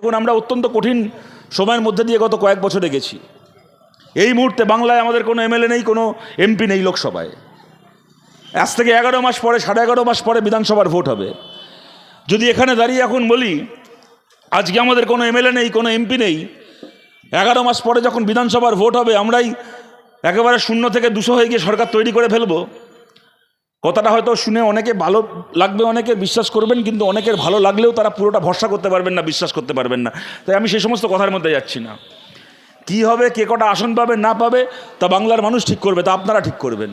দেখুন, আমরা অত্যন্ত কঠিন সময়ের মধ্যে দিয়ে গত কয়েক বছরে গেছি। এই মুহূর্তে বাংলায় আমাদের কোনো এমএলএ নেই, কোনো এমপি নেই লোকসভায়। আজ থেকে এগারো মাস পরে, সাড়ে এগারো মাস পরে বিধানসভার ভোট হবে। যদি এখানে দাঁড়িয়ে এখন বলি, আজকে আমাদের কোনো এমএলএ নেই, কোনো এমপি নেই, এগারো মাস পরে যখন বিধানসভার ভোট হবে, আমরাই একেবারে শূন্য থেকে দুশো হয়ে গিয়ে সরকার তৈরি করে ফেলব। কথাটা হয়তো শুনে অনেকে ভালো লাগবে, অনেকে বিশ্বাস করবেন, কিন্তু অনেকের ভালো লাগলেও তারা পুরোটা ভরসা করতে পারবেন না, বিশ্বাস করতে পারবেন না। তাই আমি সেই সমস্ত কথার মধ্যে যাচ্ছি না। কি হবে, কে কটা আসন পাবে, না পাবে, তা বাংলার মানুষ ঠিক করবে, তা আপনারা ঠিক করবেন।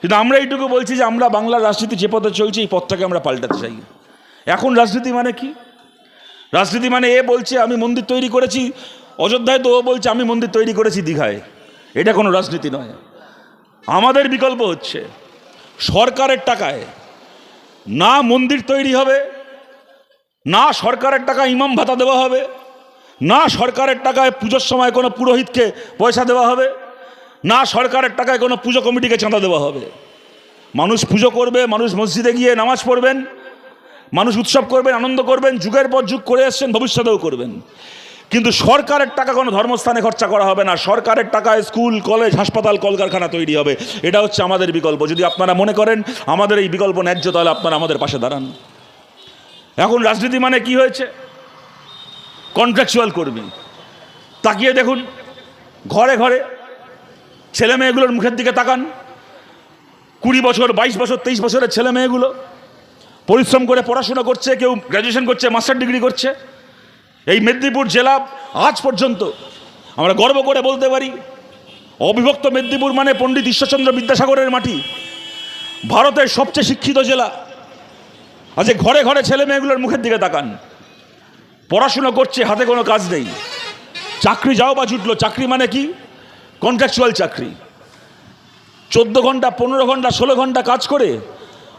কিন্তু আমরা এইটুকু বলছি যে আমরা বাংলার রাজনীতি যে পথে চলছে, এই পথটাকে আমরা পাল্টাতে চাই। এখন রাজনীতি মানে কি? রাজনীতি মানে এ বলছে, আমি মন্দির তৈরি করেছি, অযোধ্যায় তো ও বলছে, আমি মন্দির তৈরি করেছি দীঘায়। এটা কোনো রাজনীতি নয়। আমাদের বিকল্প হচ্ছে। সরকারের টাকায়। না মন্দির তৈরি হবে, না সরকারের টাকা ইমাম ভাতা দেওয়া হবে, না সরকারের টাকায় পুজোর সময় কোনো পুরোহিতকে পয়সা দেওয়া হবে, না সরকারের টাকায় কোনো পুজো কমিটিকে চাঁদা দেওয়া হবে। মানুষ পুজো করবে, মানুষ মসজিদে গিয়ে নামাজ পড়বেন, মানুষ উৎসব করবেন, আনন্দ করবেন, যুগের পর যুগ করে এসছেন, ভবিষ্যতেও করবেন। কিন্তু সরকারের টাকা কোনো ধর্মস্থানে খরচা করা হবে না। সরকারের টাকায় স্কুল, কলেজ, হাসপাতাল, কলকারখানা তৈরি হবে। এটা হচ্ছে আমাদের বিকল্প। যদি আপনারা মনে করেন, আমাদের এই বিকল্প ন্যায্য, তাহলে আপনারা আমাদের পাশে দাঁড়ান। এখন রাজনীতি মানে কি হয়েছে? কন্ট্রাকচুয়াল কর্মী। তাকিয়ে দেখুন, ঘরে ঘরে ছেলে মেয়েগুলোর মুখের দিকে তাকান। কুড়ি বছর, বাইশ বছর, তেইশ বছরের ছেলে মেয়েগুলো পরিশ্রম করে পড়াশোনা করছে, কেউ গ্র্যাজুয়েশন করছে মাস্টার ডিগ্রি করছে। এই মেদিনীপুর জেলা আজ পর্যন্ত আমরা গর্ব করে বলতে পারি, অবিভক্ত মেদিনীপুর মানে পণ্ডিত ঈশ্বরচন্দ্র বিদ্যাসাগরের মাটি, ভারতের সবচেয়ে শিক্ষিত জেলা। আজ ঘরে ঘরে ছেলে মেয়েগুলোর মুখের দিকে তাকান। পড়াশুনো করছে, হাতে কোনো কাজ নেই। চাকরি যাও বা জুটলো, চাকরি মানে কি? কন্ট্রাকচুয়াল চাকরি। চোদ্দ ঘণ্টা, পনেরো ঘণ্টা, ষোলো ঘণ্টা কাজ করে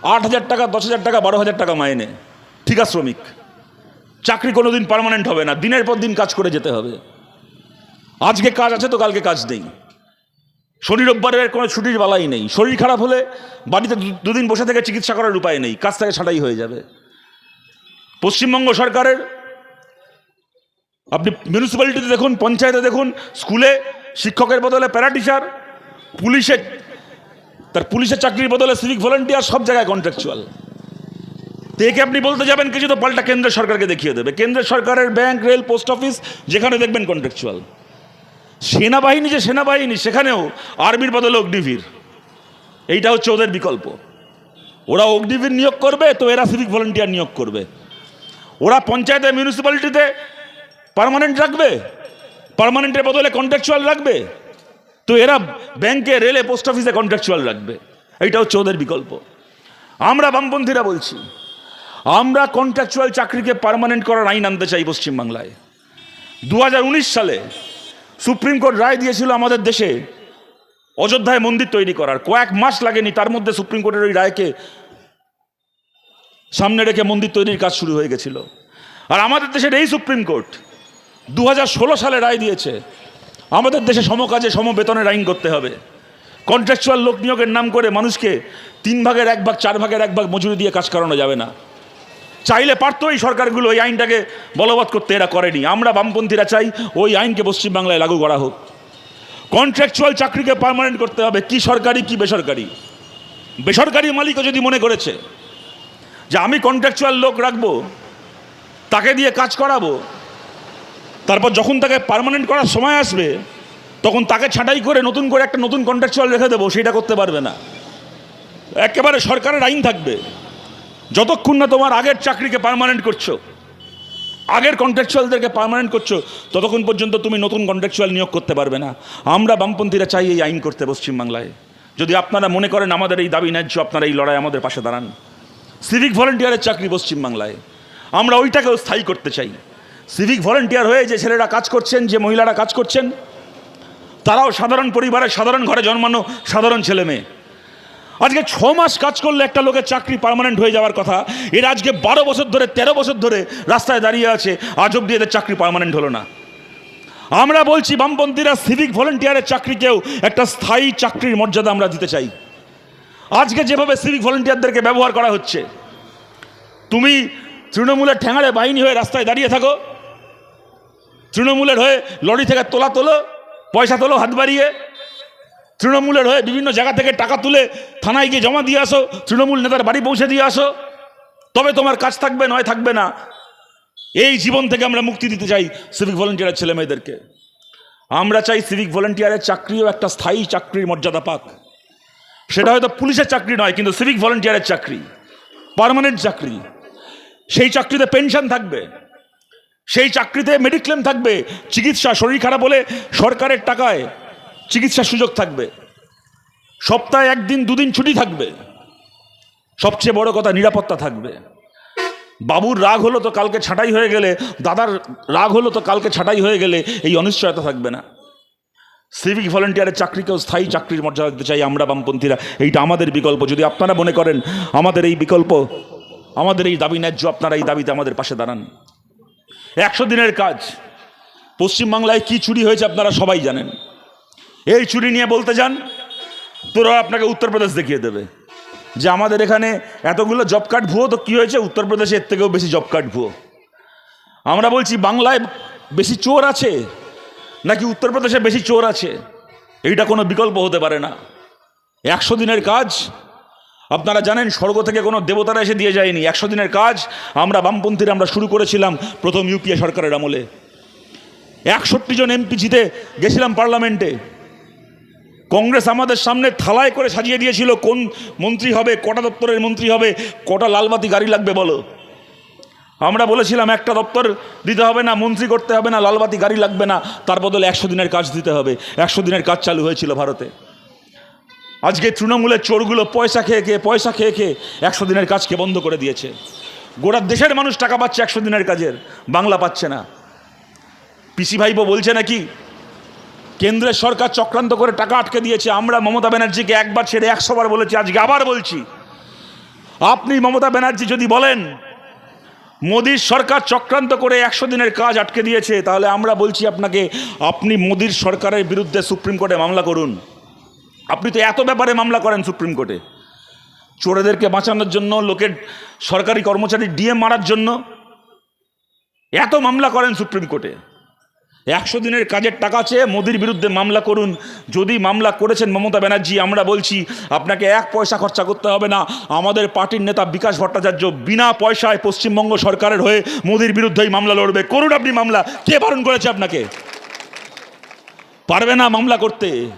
আট হাজার টাকা, দশ হাজার টাকা, বারো হাজার টাকা মাইনে। ঠিকা শ্রমিক চাকরি কোনো দিন পারমানেন্ট হবে না, দিনের পর দিন কাজ করে যেতে হবে। আজকে কাজ আছে তো কালকে কাজ নেই। শনি রোববারের কোনো ছুটির বালাই নেই। শরীর খারাপ হলে বাড়িতে দুদিন বসে থেকে চিকিৎসা করার উপায় নেই, কাজ থেকে ছাটাই হয়ে যাবে। পশ্চিমবঙ্গ সরকারের, আপনি মিউনিসিপ্যালিটিতে দেখুন, পঞ্চায়েতে দেখুন, স্কুলে শিক্ষকের বদলে প্যারা টিচার পুলিশে তার পুলিশের চাকরির বদলে সিভিক ভলেন্টিয়ার সব জায়গায় কন্ট্রাকচুয়াল তো একে আপনি বলতে যাবেন কিছু, তো পাল্টা কেন্দ্র সরকারকে দেখিয়ে দেবে। কেন্দ্র সরকারের ব্যাংক, রেল, পোস্ট অফিস, যেখানে দেখবেন কন্ট্রাকচুয়াল সেনাবাহিনী যে সেনাবাহিনী, সেখানেও আর্মির বদলে অগ্নিবীর। এইটা হচ্ছে ওদের বিকল্প। ওরা অগ্নিবীর নিয়োগ করবে, তো এরা সিভিক ভলেন্টিয়ার নিয়োগ করবে। ওরা পঞ্চায়েতে মিউনিসিপ্যালিটিতে পার্মানেন্ট রাখবে পার্মানেন্টের বদলে কন্ট্রাকচুয়াল রাখবে। তো এরা ব্যাংকে, রেলে, পোস্ট অফিসে কন্ট্রাকচুয়াল রাখবে। এইটা হচ্ছে ওদের বিকল্প। আমরা বামপন্থীরা বলছি আমরা কন্ট্রাকচুয়াল চাকরিকে পার্মানেন্ট করার আইন আনতে চাই পশ্চিমবাংলায়। দু হাজার উনিশ সালে সুপ্রিম কোর্ট রায় দিয়েছিল আমাদের দেশে অযোধ্যায় মন্দির তৈরি করার। কয়েক মাস লাগেনি, তার মধ্যে সুপ্রিম কোর্টের ওই রায়কে সামনে রেখে মন্দির তৈরির কাজ শুরু হয়ে গেছিল। আর আমাদের দেশের এই সুপ্রিম কোর্ট দু হাজার ষোলো সালে রায় দিয়েছে, আমাদের দেশে সমকাজে সমবেতনের আইন করতে হবে। কন্ট্রাকচুয়াল লোক নিয়োগের নাম করে মানুষকে তিন ভাগের এক ভাগ, চার ভাগের এক ভাগ মজুরি দিয়ে কাজ করানো যাবে না। চাইলে পারতো এই সরকারগুলো ওই আইনটাকে বলবৎ করতে, এরা করেনি। আমরা বামপন্থীরা চাই ওই আইনকে পশ্চিমবাংলায় লাগু করা হোক। কন্ট্রাকচুয়াল চাকরিকে পার্মানেন্ট করতে হবে, কি সরকারি, কি বেসরকারি। বেসরকারি মালিকও যদি মনে করেছে যে আমি কন্ট্রাকচুয়াল লোক রাখব, তাকে দিয়ে কাজ করাবো, তারপর যখন তাকে পার্মানেন্ট করার সময় আসবে, তখন তাকে ছাঁটাই করে নতুন করে একটা নতুন কন্ট্রাকচুয়াল রেখে দেবো সেটা করতে পারবে না। একেবারে সরকারের আইন থাকবে। যতক্ষণ না তোমার আগের চাকরিকে পার্মানেন্ট করছ, আগের কন্ট্রাকচুয়ালদেরকে পার্মানেন্ট করছ, ততক্ষণ পর্যন্ত তুমি নতুন কন্ট্রাকচুয়াল নিয়োগ করতে পারবে না। আমরা বামপন্থীরা চাই এই আইন করতে পশ্চিমবাংলায়। যদি আপনারা মনে করেন আমাদের এই দাবি ন্যায্য, আপনারা এই লড়াই আমাদের পাশে দাঁড়ান। সিভিক ভলেন্টিয়ারের চাকরি পশ্চিমবাংলায়। আমরা ওইটাকেও স্থায়ী করতে চাই। সিভিক ভলেন্টিয়ার হয়ে যে ছেলেরা কাজ করছেন, যে মহিলারা কাজ করছেন, তারাও সাধারণ পরিবারের সাধারণ ঘরে জন্মানো সাধারণ ছেলে মেয়ে। আজকে ছ মাস কাজ করলে একটা লোকের চাকরি পার্মানেন্ট হয়ে যাওয়ার কথা। এর আজকে বারো বছর ধরে, তেরো বছর ধরে রাস্তায় দাঁড়িয়ে আছে, আজ অব্দি এদের চাকরি পার্মানেন্ট হলো না। আমরা বলছি, বামপন্থীরা সিভিক ভলেন্টিয়ারের চাকরিকেও একটা স্থায়ী চাকরির মর্যাদা আমরা দিতে চাই। আজকে যেভাবে সিভিক ভলেন্টিয়ারদেরকে ব্যবহার করা হচ্ছে, তুমি তৃণমূলের ঠ্যাঙাড়ে বাহিনী হয়ে রাস্তায় দাঁড়িয়ে থাকো, তৃণমূলের হয়ে লরি থেকে তোলা তোলো, পয়সা তোলো, হাত বাড়িয়ে তৃণমূলের হয়ে বিভিন্ন জায়গা থেকে টাকা তুলে থানায় গিয়ে জমা দিয়ে আসো, তৃণমূল নেতার বাড়ি পৌঁছে দিয়ে আসো। তবে তোমার কাজ থাকবে, নয় থাকবে না। এই জীবন থেকে আমরা মুক্তি দিতে চাই সিভিক ভলেন্টিয়ারের ছেলে মেয়েদেরকে। আমরা চাই সিভিক ভলেন্টিয়ারের চাকরিও একটা স্থায়ী চাকরির মর্যাদা পাক। সেটা হয়তো পুলিশের চাকরি নয়, কিন্তু সিভিক ভলেন্টিয়ারের চাকরি পার্মানেন্ট চাকরি। সেই চাকরিতে পেনশন থাকবে, সেই চাকরিতে মেডিক্লেম থাকবে, চিকিৎসা শরীর খারাপ হলে সরকারের টাকায় চিকিৎসার সুযোগ থাকবে। সপ্তাহে একদিন, দুদিন ছুটি থাকবে। সবচেয়ে বড় কথা, নিরাপত্তা থাকবে। বাবুর রাগ হলো তো কালকে ছাঁটাই হয়ে গেলে, দাদার রাগ হলো তো কালকে ছাঁটাই হয়ে গেলে এই অনিশ্চয়তা থাকবে না। সিভিক ভলেন্টিয়ারের চাকরিকেও স্থায়ী চাকরির মর্যাদা দিতে চাই আমরা বামপন্থীরা। এইটা আমাদের বিকল্প। যদি আপনারা মনে করেন আমাদের এই বিকল্প, আমাদের এই দাবি ন্যায্য, আপনারা এই দাবিতে আমাদের পাশে দাঁড়ান। একশো দিনের কাজ। পশ্চিমবাংলায় কি চুরি হয়েছে আপনারা সবাই জানেন। এই চুরি নিয়ে বলতে যান তোরা আপনাকে উত্তরপ্রদেশ দেখিয়ে দেবে। যে আমাদের এখানে এতগুলো জব কার্ড ভুয়ো, তো কী হয়েছে? উত্তরপ্রদেশে এর থেকেও বেশি জব কার্ড ভুয়ো। আমরা বলছি, বাংলায় বেশি চোর আছে? নাকি উত্তরপ্রদেশে বেশি চোর আছে? এইটা কোনো বিকল্প হতে পারে না। একশো দিনের কাজ, আপনারা জানেন, স্বর্গ থেকে কোনো দেবতারা এসে দিয়ে যায়নি। একশো দিনের কাজ, আমরা বামপন্থীরা আমরা শুরু করেছিলাম প্রথম ইউপিএ সরকারের আমলে। একষট্টি জন এমপি জিতে গেছিলাম পার্লামেন্টে। কংগ্রেস আমাদের সামনে থালায় করে সাজিয়ে দিয়েছিল, কোন মন্ত্রী হবে, কটা দপ্তরের মন্ত্রী হবে, কটা লালবাতি গাড়ি লাগবে বলো? আমরা বলেছিলাম, একটা দপ্তর দিতে হবে না, মন্ত্রী করতে হবে না, লালবাতি গাড়ি লাগবে না, তার বদলে একশো দিনের কাজ দিতে হবে। একশো দিনের কাজ চালু হয়েছিল ভারতে। আজকে তৃণমূলের চোরগুলো পয়সা খেয়ে খেয়ে, পয়সা খেয়ে খেয়ে একশো দিনের কাজকে বন্ধ করে দিয়েছে। গোটা দেশের মানুষ টাকা পাচ্ছে একশো দিনের কাজের, বাংলা পাচ্ছে না। পিসি ভাইপো বলছে নাকি কেন্দ্রের সরকার চক্রান্ত করে টাকা আটকে দিয়েছে। আমরা মমতা ব্যানার্জিকে একবার ছেড়ে একশোবার বলেছি, আজকে আবার বলছি। আপনি মমতা ব্যানার্জি যদি বলেন, মোদির সরকার চক্রান্ত করে একশো দিনের কাজ আটকে দিয়েছে, তাহলে আমরা বলছি আপনাকে, আপনি মোদির সরকারের বিরুদ্ধে সুপ্রিম কোর্টে মামলা করুন। আপনি তো এত ব্যাপারে মামলা করেন সুপ্রিম কোর্টে। চোরেদেরকে বাঁচানোর জন্য, লোকের সরকারি কর্মচারী ডিএম মারার জন্য, এত মামলা করেন সুপ্রিম কোর্টে। একশো দিনের কাজের টাকা চেয়ে মোদির বিরুদ্ধে মামলা করুন। যদি মামলা করেছেন মমতা ব্যানার্জি, আমরা বলছি, আপনাকে এক পয়সা খরচা করতে হবে না। আমাদের পার্টির নেতা বিকাশ ভট্টাচার্য বিনা পয়সায় পশ্চিমবঙ্গ সরকারের হয়ে মোদির বিরুদ্ধেই মামলা লড়বে। করুন আপনি মামলা। কে বারণ করেছে আপনাকে? পারবে না মামলা করতে।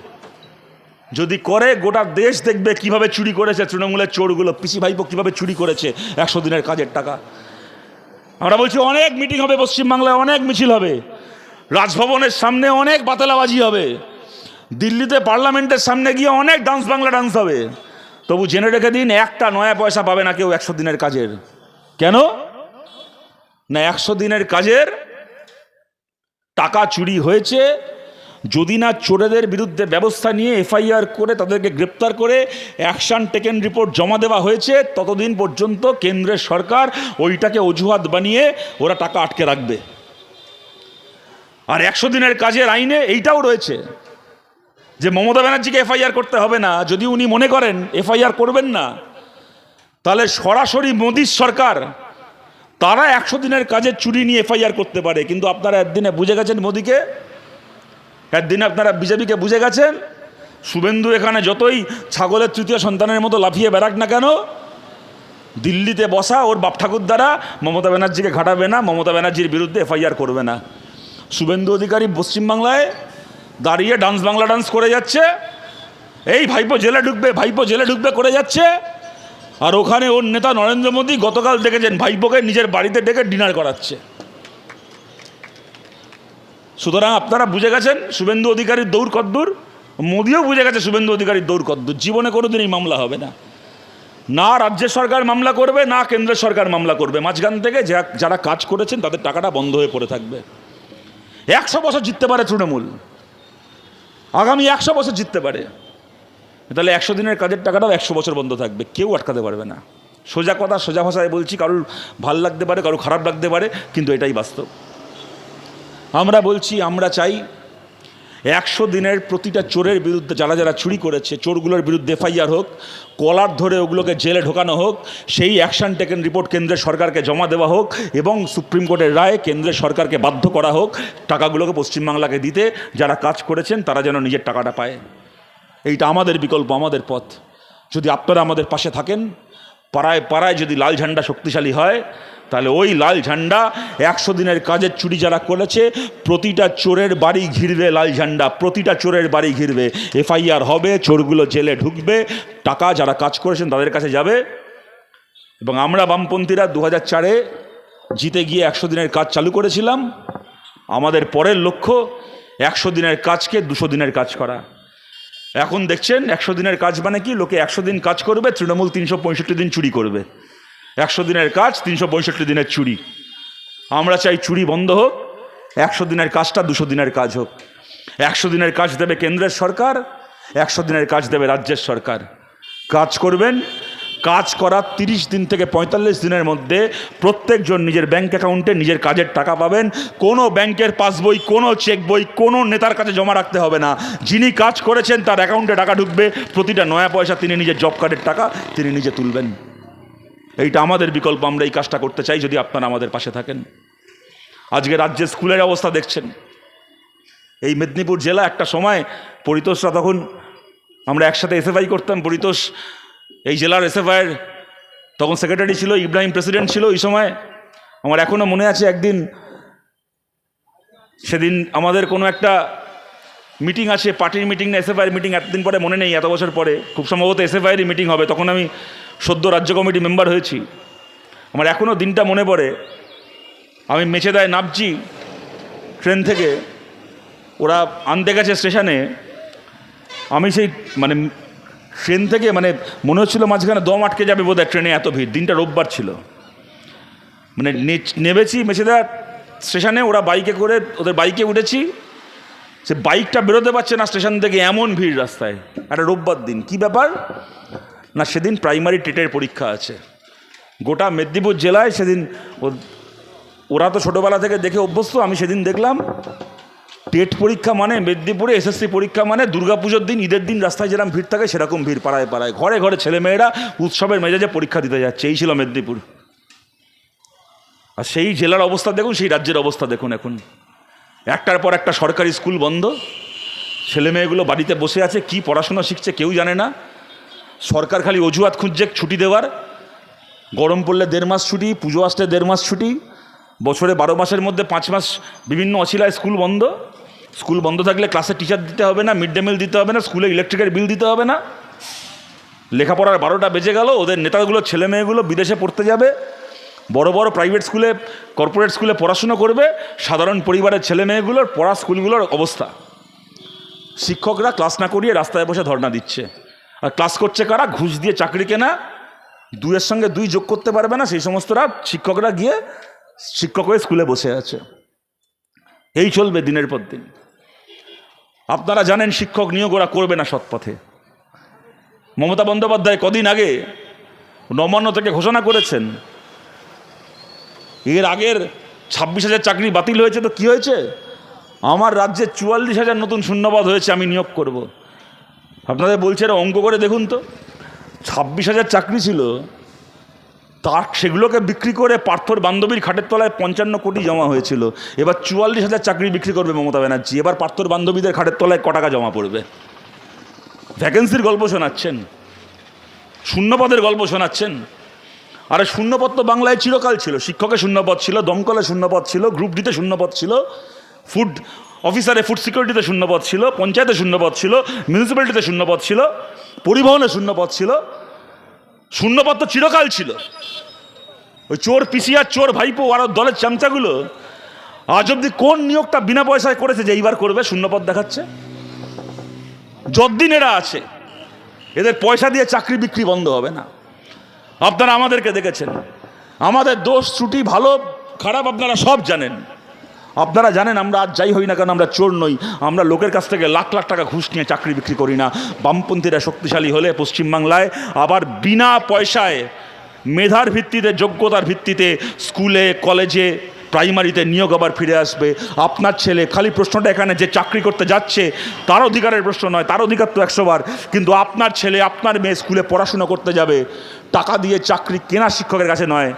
যদি করে, গোটা দেশ দেখবে কীভাবে চুরি করেছে। তৃণমূলের চোরগুলো, পিসি ভাইপো কীভাবে চুরি করেছে একশো দিনের কাজের টাকা। আমরা বলছি, অনেক মিটিং হবে পশ্চিমবাংলায়, অনেক মিছিল হবে। রাজভবনের সামনে অনেক বাতালাবাজি হবে। দিল্লিতে পার্লামেন্টের সামনে গিয়ে অনেক ডান্স বাংলা ডান্স হবে। তবু জেনে রেখে দিন, একটা নয়া পয়সা পাবে না কেউ একশো দিনের কাজের। কেন? না, একশো দিনের কাজের টাকা চুরি হয়েছে। যদি না চোরেদের বিরুদ্ধে ব্যবস্থা নিয়ে এফআইআর করে তাদেরকে গ্রেপ্তার করে অ্যাকশন টেকেন রিপোর্ট জমা দেওয়া হয়েছে, ততদিন পর্যন্ত কেন্দ্রের সরকার ওইটাকে অজুহাত বানিয়ে ওরা টাকা আটকে রাখবে। আর একশো দিনের কাজের আইনে এইটাও রয়েছে যে মমতা ব্যানার্জিকে এফআইআর করতে হবে না। যদি উনি মনে করেন এফআইআর করবেন না, তাহলে সরাসরি মোদির সরকার তারা একশো দিনের কাজের চুরি নিয়ে এফআইআর করতে পারে। কিন্তু আপনারা একদিনে বুঝে গেছেন মোদিকে? একদিন আপনারা বিজেপিকে বুঝে গেছেন? শুভেন্দু এখানে যতই ছাগলের তৃতীয় সন্তানের মতো লাফিয়ে বেড়াক না কেন, দিল্লিতে বসা ওর বাপ ঠাকুর দ্বারা মমতা ব্যানার্জিকে ঘাটাবে না, মমতা ব্যানার্জির বিরুদ্ধে এফআইআর করবে না। শুভেন্দু অধিকারী পশ্চিমবাংলায় দাঁড়িয়ে ডান্স বাংলা ডান্স করে যাচ্ছে। এই ভাইপো জেলে ঢুকবে, ভাইপো জেলে ঢুকবে করে যাচ্ছে। আর ওখানে ওর নেতা নরেন্দ্র মোদী গতকাল দেখেছেন ভাইপোকে নিজের বাড়িতে ডেকে ডিনার করাচ্ছে। সুতরাং আপনারা বুঝে গেছেন, শুভেন্দু অধিকারীর দৌড় কদ্দূর। মোদিও বুঝে গেছে শুভেন্দু অধিকারীর দৌড় কদ্দূর। জীবনে কোনোদিন এই মামলা হবে না। না রাজ্য সরকার মামলা করবে, না কেন্দ্র সরকার মামলা করবে। মাঝখান থেকে যারা কাজ করেছেন তাদের টাকাটা বন্ধ হয়ে পড়ে থাকবে। একশো বছর জিততে পারে তৃণমূল। আগামী একশো বছর জিততে পারে। তাহলে একশো দিনের কাজের টাকাটাও একশো বছর বন্ধ থাকবে। কেউ আটকাতে পারবে না। সোজা কথা, সোজা ভাষায় বলছি, কারোর ভালো লাগতে পারে, কারোর খারাপ লাগতে পারে, কিন্তু এটাই বাস্তব। আমরা বলছি, আমরা চাই একশো দিনের প্রতিটা চোরের বিরুদ্ধে যারা যারা চুরি করেছে, চোরগুলোর বিরুদ্ধে এফআইআর হোক, কলার ধরে ওগুলোকে জেলে ঢোকানো হোক, সেই অ্যাকশন টেকেন রিপোর্ট কেন্দ্রের সরকারকে জমা দেওয়া হোক এবং সুপ্রিম কোর্টের রায় কেন্দ্রের সরকারকে বাধ্য করা হোক, টাকাগুলোকে পশ্চিমবাংলাকে দিতে যারা কাজ করেছেন, তারা যেন নিজের টাকাটা পায়। এইটা আমাদের বিকল্প, আমাদের পথ। যদি আপনারা আমাদের পাশে থাকেন, পাড়ায় পাড়ায় যদি লাল ঝান্ডা শক্তিশালী হয় তাহলে ওই লাল ঝান্ডা একশো দিনের কাজের চুরি যারা করেছে, প্রতিটা চোরের বাড়ি ঘিরবে লাল ঝান্ডা, প্রতিটা চোরের বাড়ি ঘিরবে। এফআইআর হবে, চোরগুলো জেলে ঢুকবে, টাকা যারা কাজ করেছেন তাদের কাছে যাবে। এবং আমরা বামপন্থীরা দু হাজার চারে জিতে গিয়ে একশো দিনের কাজ চালু করেছিলাম। আমাদের পরের লক্ষ্য, একশো দিনের কাজকে দুশো দিনের কাজ করা। এখন দেখছেন, একশো দিনের কাজ মানে কি? লোকে একশো দিন কাজ করবে, তৃণমূল তিনশো পঁয়ষট্টি দিন চুরি করবে। একশো দিনের কাজ, তিনশো পঁয়ষট্টি দিনের চুরি। আমরা চাই চুরি বন্ধ হোক, একশো দিনের কাজটা দুশো দিনের কাজ হোক। একশো দিনের কাজ দেবে কেন্দ্রের সরকার, একশো দিনের কাজ দেবে রাজ্যের সরকার। কাজ করবেন, কাজ করার তিরিশ দিন থেকে পঁয়তাল্লিশ দিনের মধ্যে প্রত্যেকজন নিজের ব্যাঙ্ক অ্যাকাউন্টে নিজের কাজের টাকা পাবেন। কোনো ব্যাংকের পাসবই কোনো চেক বই, কোনো নেতার কাছে জমা রাখতে হবে না। যিনি কাজ করেছেন তার অ্যাকাউন্টে টাকা ঢুকবে, প্রতিটা নয়া পয়সা তিনি নিজের জব কার্ডের টাকা তিনি নিজে তুলবেন। এইটা আমাদের বিকল্প, আমরা এই কাজটা করতে চাই যদি আপনারা আমাদের পাশে থাকেন। আজকে রাজ্যের স্কুলের অবস্থা দেখছেন। এই মেদিনীপুর জেলা একটা সময় পরিতোষরা তখন আমরা একসাথে এসএফআই করতাম, পরিতোষ এই জেলার এসএফআইয়ের তখন সেক্রেটারি ছিল, ইব্রাহিম প্রেসিডেন্ট ছিল এই সময়। আমার এখনও মনে আছে একদিন, সেদিন আমাদের কোনো একটা মিটিং আছে, পার্টির মিটিং না, এসএফআইয়ের মিটিং, এতদিন পরে মনে নেই, এত বছর পরে। খুব সম্ভবত এসএফআইয়েরই মিটিং হবে। তখন আমি সদ্য রাজ্য কমিটি মেম্বার হয়েছি। আমার এখনও দিনটা মনে পড়ে। আমি মেচেদায় নামছি ট্রেন থেকে। ওরা আনতে গেছে স্টেশনে। আমি সেই মানে ট্রেন থেকে মানে মনে হচ্ছিল মাঝখানে দম আটকে যাবে বোধহয় ট্রেনে এত ভিড়। দিনটা রোববার ছিল। মানে নে- নেমেছি মেছেদা স্টেশনে। ওরা বাইকে করে, ওদের বাইকে উঠেছি। সে বাইকটা বেরোতে পারছে না স্টেশন থেকে, এমন ভিড় রাস্তায়। একটা রোববার দিন। কি ব্যাপার? না, সেদিন প্রাইমারি টেটের পরীক্ষা আছে। গোটা মেদিনীপুর জেলায় সেদিন ওরা তো ছোটোবেলা থেকে দেখে অভ্যস্ত, আমি সেদিন দেখলাম, টেট পরীক্ষা মানে মেদিনীপুরে এসএসসি পরীক্ষা মানে দুর্গাপুজোর দিন, ঈদের দিন রাস্তায় যেরকম ভিড় থাকে সেরকম ভিড়, পাড়ায় পাড়ায়। ঘরে ঘরে ছেলেমেয়েরা উৎসবের মেজাজে পরীক্ষা দিতে যাচ্ছে, এই ছিল মেদিনীপুর। আর সেই জেলার অবস্থা দেখুন, সেই রাজ্যের অবস্থা দেখুন এখন। একটার পর একটা সরকারি স্কুল বন্ধ ছেলে মেয়েগুলো বাড়িতে বসে আছে, কি পড়াশোনা শিখছে কেউ জানে না। সরকার খালি অজুহাত খুঁজছে ছুটি দেওয়ার। গরম পড়লে দেড় মাস ছুটি, পুজো আসলে দেড় মাস ছুটি। বছরে বারো মাসের মধ্যে পাঁচ মাস বিভিন্ন অছিলায় স্কুল বন্ধ। স্কুল বন্ধ থাকলে ক্লাসে টিচার দিতে হবে না, মিড ডে মিল দিতে হবে না, স্কুলে ইলেকট্রিকের বিল দিতে হবে না। লেখাপড়ার বারোটা বেজে গেল, ওদের নেতাগুলো, ছেলে মেয়েগুলো বিদেশে পড়তে যাবে। বড় বড় প্রাইভেট স্কুলে কর্পোরেট স্কুলে পড়াশুনো করবে। সাধারণ পরিবারের ছেলে মেয়েগুলোর, পড়া স্কুলগুলোর অবস্থা। শিক্ষকরা ক্লাস না করিয়ে রাস্তায় বসে ধর্ণা দিচ্ছে। আর ক্লাস করছে কারা? ঘুষ দিয়ে চাকরি কেনা। দুইয়ের সঙ্গে দুই যোগ করতে পারবে না, সেই সমস্তরা শিক্ষকরা গিয়ে শিক্ষক হয়ে স্কুলে বসে আছে। এই চলবে দিনের পর দিন। আপনারা জানেন শিক্ষক নিয়োগ ওরা করবে না সৎপথে। মমতা বন্দ্যোপাধ্যায় কদিন আগে নবান্ন থেকে ঘোষণা করেছেন, এর আগের ছাব্বিশ হাজার চাকরি বাতিল হয়েছে তো কি হয়েছে? আমার রাজ্যে চুয়াল্লিশ হাজার নতুন শূন্যবাদ হয়েছে, আমি নিয়োগ করব। আপনাদের বলছে এটা অঙ্ক করে দেখুন তো। ছাব্বিশ হাজার চাকরি ছিল, তার সেগুলোকে বিক্রি করে পার্থর বান্ধবীর খাটের তলায় পঞ্চান্ন কোটি জমা হয়েছিল। এবার চুয়াল্লিশ হাজার চাকরি বিক্রি করবে মমতা ব্যানার্জি, এবার পার্থর বান্ধবীদের খাটের তলায় ক টাকা জমা পড়বে? ভ্যাকেন্সির গল্প শোনাচ্ছেন, শূন্যপদের গল্প শোনাচ্ছেন। আরে শূন্যপদ তো বাংলায় চিরকাল ছিল শিক্ষকের শূন্যপদ ছিল, দমকলে শূন্যপদ ছিল গ্রুপ ডিতে শূন্যপদ ছিল। ফুড অফিসারে ফুড সিকিউরিটিতে শূন্যপদ ছিল, পঞ্চায়েতে শূন্যপদ ছিল, মিউনিসিপ্যালিটিতে শূন্যপদ ছিল, পরিবহনে শূন্যপদ ছিল। শূন্যপদ তো চিরকাল ছিল। ওই চোর পিসিয়ার চোর ভাইপো, আর দলের চামচাগুলো আজ অব্দি কোন নিয়োগটা বিনা পয়সায় করেছে যে এইবার করবে, শূন্যপদ দেখাচ্ছে? যতদিন এরা আছে, এদের পয়সা দিয়ে চাকরি বিক্রি বন্ধ হবে না। আপনারা আমাদেরকে দেখেছেন। আমাদের দোষ, ত্রুটি ভালো, খারাপ আপনারা সব জানেন। আপনারা জানেন আমরা আজ যাই হই না কেন আমরা চোর নই। আমরা লোকের কাছ থেকে লাখ লাখ টাকা ঘুষ নিয়ে চাকরি বিক্রি করি না। বামপন্থীরা শক্তিশালী হলে পশ্চিমবাংলায় আবার বিনা পয়সায় মেধার ভিত্তিতে, যোগ্যতার ভিত্তিতে স্কুলে, কলেজে, প্রাইমারিতে নিয়োগ আবার ফিরে আসবে। আপনার ছেলে, খালি প্রশ্নটা এখানে, যে চাকরি করতে যাচ্ছে, তার অধিকারের প্রশ্ন নয়, তার অধিকার তো একশো বার। কিন্তু আপনার ছেলে, আপনার মেয়ে স্কুলে পড়াশোনা করতে যাবে, টাকা দিয়ে চাকরি কেনা শিক্ষকের কাছে নয়।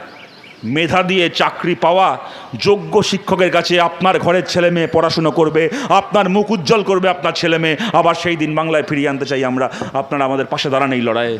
মেধা দিয়ে চাকরি পাওয়া যোগ্য শিক্ষকের কাছে আপনার ঘরের ছেলে মেয়ে পড়াশুনো করবে, আপনার মুখ উজ্জ্বল করবে আপনার ছেলে মেয়ে। আবার সেই দিন বাংলায় ফিরিয়ে আনতে চাই আমরা। আপনারা আমাদের পাশে দাঁড়ান এই লড়াইয়ে।